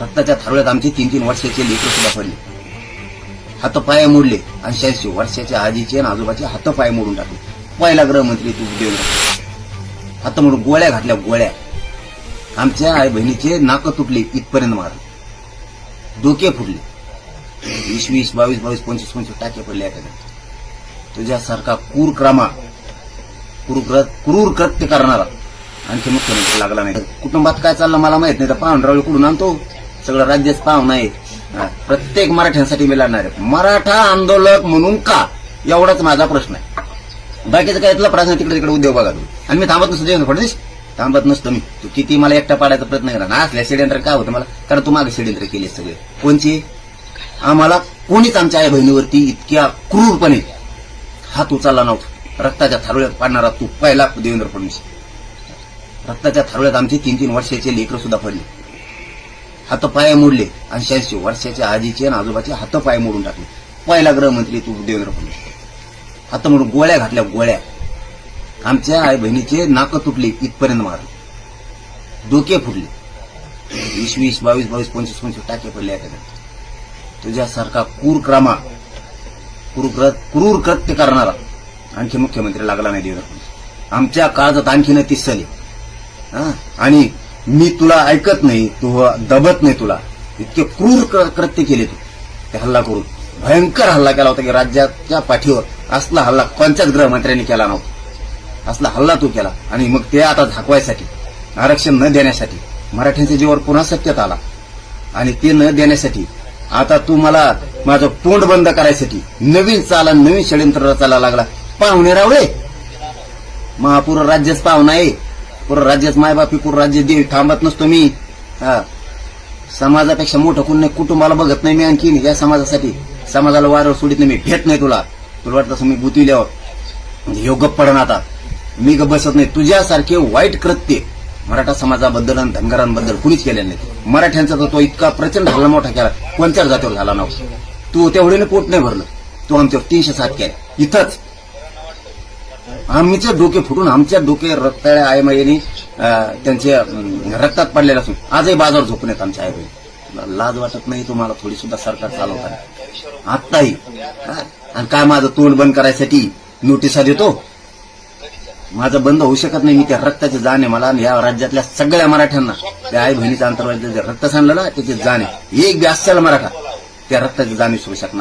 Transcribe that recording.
रक्ताच्या थारोळ्यात आमचे तीन तीन वर्षाचे लेकर सुद्धा पडले. हातपाय मोडले आणि शहाऐंशी वर्षाच्या आजीचे आणि आजोबाचे हातपाय मोडून टाकले. पहिला गृहमंत्री तू देवेंद्र हात. मोडून गोळ्या घातल्या गोळ्या. आमच्या आई बहिणीचे नाक तुटले इथपर्यंत मार डोके फुटले. वीस वीस बावीस बावीस पंचवीस पंचवीस टाके पडले एखाद्या. तुझ्यासारखा क्रूर क्रमा क्रूर क्रूर कृत्य करणारा आणखी मुख्यमंत्री लागला नाही. कुटुंबात काय चाललं मला माहीत नाही. तर पाहुणरावळी कुठून आणतो? सगळं राज्यच पाहुण आहे. प्रत्येक मराठ्यांसाठी मी लढणार आहे. मराठा आंदोलक म्हणून का? एवढाच माझा प्रश्न आहे. बाकीचं काय यातला प्रश्न तिकडे तिकडे उद्योग बघा तुम्ही. आणि मी थांबत नसतो देवेंद्र फडणवीस थांबत नसतो मी. तू किती मला एकटा पाडायचा प्रयत्न करा ना असल्या षडयंत्र काय होतं मला? कारण तू मागे षडयंत्र केले सगळे. कोणची? आम्हाला कोणीच आमच्या आई बहिणीवरती इतक्या क्रूरपणे हात उचलला नव्हता. रक्ताच्या थारोळ्यात पाडणारा तू पहिला देवेंद्र फडणवीस. रक्ताच्या थारोळ्यात आमचे तीन तीन वर्षाचे लेकर सुद्धा पडले. हातपाय मोडले आणि शहाऐंशी वर्षाच्या आजीचे आणि आजोबाचे हातपाय मोडून टाकले. पहिला गृहमंत्री तू देवेंद्र फडणवीस. हात मोडून गोळ्या घातल्या गोळ्या. आमच्या आई बहिणीचे नाक तुटले इथपर्यंत मारले. डोके फुटले. वीस वीस बावीस बावीस पंचवीस पंचवीस टाके पडले त्याच्यात तुझ्यासारखा क्रूर क्रमा क्रूर क्रूर कृत्य करणारा आणखी मुख्यमंत्री लागला नाही देवेंद्र फडणवीस. आमच्या काळजात आणखीन तीस साली आणि मी तुला ऐकत नाही तू हो दबत नाही तुला. इतके क्रूर कृत्य केले तू. ते हल्ला करून. भयंकर हल्ला केला होता की राज्याच्या पाठीवर असला हल्ला कोणत्याच गृहमंत्र्यांनी केला नव्हता. असला हल्ला तू केला. आणि मग ते आता झाकवायसाठी आरक्षण न देण्यासाठी मराठ्यांच्या जीवावर पुन्हा सत्यात आला. आणि ते न देण्यासाठी आता तू मला माझं तोंड बंद करायसाठी नवीन चाला नवीन षडयंत्र रचायला लागला. पाहुणे रावळे! महापूर राज्यच पाहुणा आहे. पूर्ण राज्यात मायबापी पूर्ण राज्य देवी थांबत नसतो मी. हा. समाजापेक्षा मोठं कोण नाही कुटुंबाला बघत नाही मी आणखीन. या समाजासाठी समाजाला वारं सोडित नाही मी. भेट नाही तुला. तुला वाटत असं मी गुतविल्यावर म्हणजे ह्यो गप्प पडण आता. मी ग बसत नाही. तुझ्यासारखे वाईट कृत्य मराठा समाजाबद्दल आणि धनगरांबद्दल कुणीच केले नाही. मराठ्यांचा तर तो इतका प्रचंड हल्ला मोठा केला. कोणत्याच जातीवर झाला नव्हता. तू तेवढ्याने पोट नाही भरलं. तू आमच्यावर तीनशे सात केले इथंच. आम्हीचे डोके फुटून आमच्या डोके रक्ताळ्या आईमाईने त्यांच्या रक्तात पडलेले असून आजही बाजार झोपून येत आमच्या आई लाज वाटत नाही तुम्हाला थोडी सुद्धा सरकार चालवता. आत्ताही. आणि काय माझं तोंड बंद करायसाठी नोटिसा देतो? माझं बंद होऊ शकत नाही मी त्या रक्ताचे जाणे मला आणि या राज्यातल्या सगळ्या मराठ्यांना त्या आई बहिणीचा अंतर्गत रक्त सांडलं ना त्याचे जाणे. एक बी असेल मराठा त्या रक्ताचे जाणे सुरू शकणार